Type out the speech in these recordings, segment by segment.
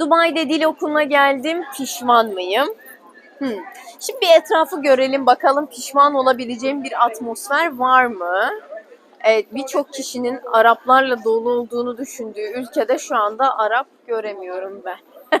Dubai'de dil okuluna geldim. Pişman mıyım? Hmm. Şimdi bir etrafı görelim bakalım pişman olabileceğim bir atmosfer var mı? Evet birçok kişinin Araplarla dolu olduğunu düşündüğü ülkede şu anda Arap göremiyorum ben.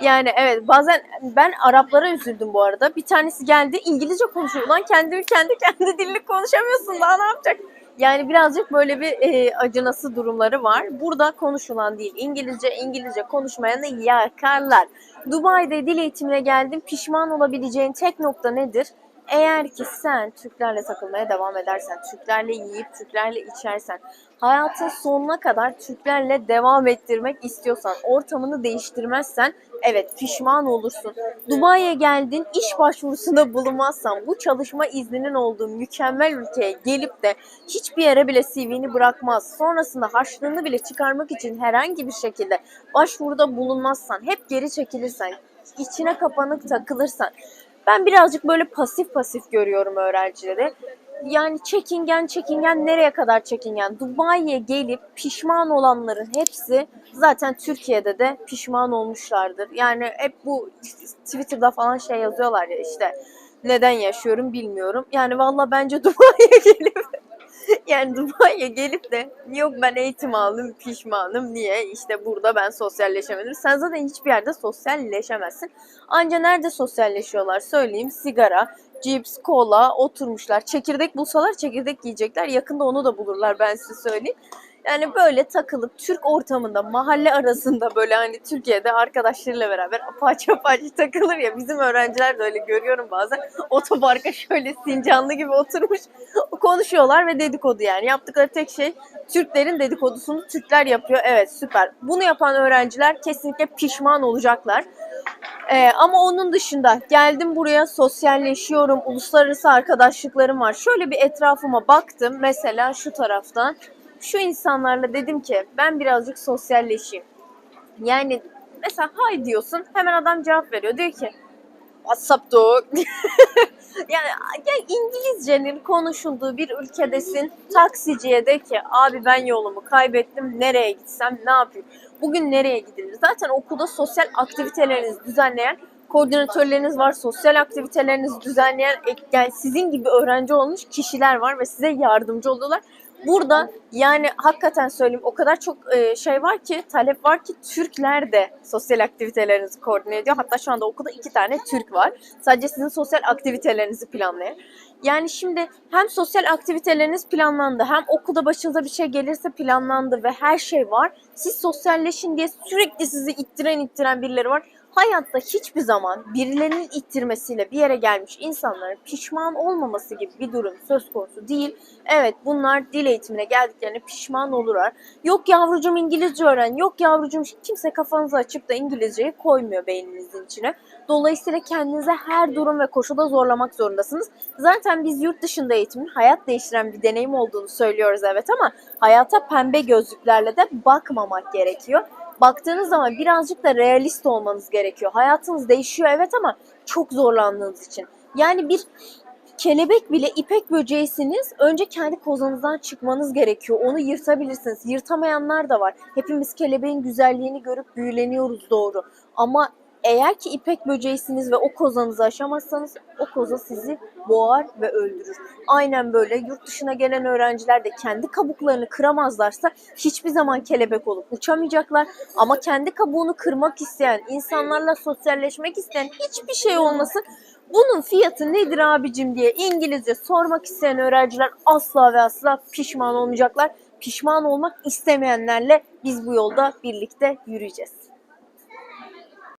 yani evet bazen ben Araplara üzüldüm bu arada. Bir tanesi geldi İngilizce konuşuyor. Lan kendi ülkende kendi dilini konuşamıyorsun daha ne yapacak? Yani birazcık böyle bir e, acınası durumları var. Burada konuşulan değil İngilizce, İngilizce konuşmayanı yakarlar. Dubai'de dil eğitimine geldim. Pişman olabileceğin tek nokta nedir? Eğer ki sen Türklerle takılmaya devam edersen, Türklerle yiyip Türklerle içersen, hayatın sonuna kadar Türklerle devam ettirmek istiyorsan, ortamını değiştirmezsen evet pişman olursun. Dubai'ye geldin, iş başvurusunda bulunmazsan, bu çalışma izninin olduğu mükemmel ülkeye gelip de hiçbir yere bile CV'ni bırakmaz. Sonrasında harçlığını bile çıkarmak için herhangi bir şekilde başvuruda bulunmazsan, hep geri çekilirsen, içine kapanık takılırsan, ben birazcık böyle pasif pasif görüyorum öğrencileri. Yani çekingen çekingen nereye kadar çekingen? Dubai'ye gelip pişman olanların hepsi zaten Türkiye'de de pişman olmuşlardır. Yani hep bu Twitter'da falan şey yazıyorlar ya işte neden yaşıyorum bilmiyorum. Yani valla bence Dubai'ye gelip yani Dubai'ye gelip de yok ben eğitim aldım pişmanım niye işte burada ben sosyalleşemedim. Sen zaten hiçbir yerde sosyalleşemezsin. Anca nerede sosyalleşiyorlar söyleyeyim sigara, cips, kola oturmuşlar. Çekirdek bulsalar çekirdek yiyecekler. Yakında onu da bulurlar ben size söyleyeyim. Yani böyle takılıp Türk ortamında mahalle arasında böyle hani Türkiye'de arkadaşlarıyla beraber apaçı apaçı takılır ya bizim öğrenciler de öyle görüyorum bazen otoparka şöyle sincanlı gibi oturmuş konuşuyorlar ve dedikodu yani yaptıkları tek şey Türklerin dedikodusunu Türkler yapıyor evet süper bunu yapan öğrenciler kesinlikle pişman olacaklar. Ee, ama onun dışında geldim buraya sosyalleşiyorum, uluslararası arkadaşlıklarım var. Şöyle bir etrafıma baktım mesela şu taraftan. Şu insanlarla dedim ki ben birazcık sosyalleşeyim. Yani mesela hay diyorsun hemen adam cevap veriyor. Diyor ki WhatsApp dog. yani ya İngilizcenin konuşulduğu bir ülkedesin. Taksiciye de ki abi ben yolumu kaybettim. Nereye gitsem ne yapayım? Bugün nereye gidilir? Zaten okulda sosyal aktivitelerinizi düzenleyen koordinatörleriniz var, sosyal aktivitelerinizi düzenleyen e, yani sizin gibi öğrenci olmuş kişiler var ve size yardımcı oluyorlar. Burada yani hakikaten söyleyeyim o kadar çok e, şey var ki, talep var ki Türkler de sosyal aktivitelerinizi koordine ediyor. Hatta şu anda okulda iki tane Türk var. Sadece sizin sosyal aktivitelerinizi planlayan. Yani şimdi hem sosyal aktiviteleriniz planlandı, hem okulda başınıza bir şey gelirse planlandı ve her şey var. Siz sosyalleşin diye sürekli sizi ittiren ittiren birileri var hayatta hiçbir zaman birilerinin ittirmesiyle bir yere gelmiş insanların pişman olmaması gibi bir durum söz konusu değil. Evet bunlar dil eğitimine geldiklerinde pişman olurlar. Yok yavrucum İngilizce öğren, yok yavrucum kimse kafanızı açıp da İngilizceyi koymuyor beyninizin içine. Dolayısıyla kendinize her durum ve koşulda zorlamak zorundasınız. Zaten biz yurt dışında eğitimin hayat değiştiren bir deneyim olduğunu söylüyoruz evet ama hayata pembe gözlüklerle de bakmamak gerekiyor baktığınız zaman birazcık da realist olmanız gerekiyor. Hayatınız değişiyor evet ama çok zorlandığınız için. Yani bir kelebek bile ipek böceğisiniz. Önce kendi kozanızdan çıkmanız gerekiyor. Onu yırtabilirsiniz. Yırtamayanlar da var. Hepimiz kelebeğin güzelliğini görüp büyüleniyoruz doğru. Ama eğer ki ipek böceğisiniz ve o kozanızı aşamazsanız o koza sizi boğar ve öldürür. Aynen böyle yurt dışına gelen öğrenciler de kendi kabuklarını kıramazlarsa hiçbir zaman kelebek olup uçamayacaklar. Ama kendi kabuğunu kırmak isteyen, insanlarla sosyalleşmek isteyen hiçbir şey olmasın. Bunun fiyatı nedir abicim diye İngilizce sormak isteyen öğrenciler asla ve asla pişman olmayacaklar. Pişman olmak istemeyenlerle biz bu yolda birlikte yürüyeceğiz.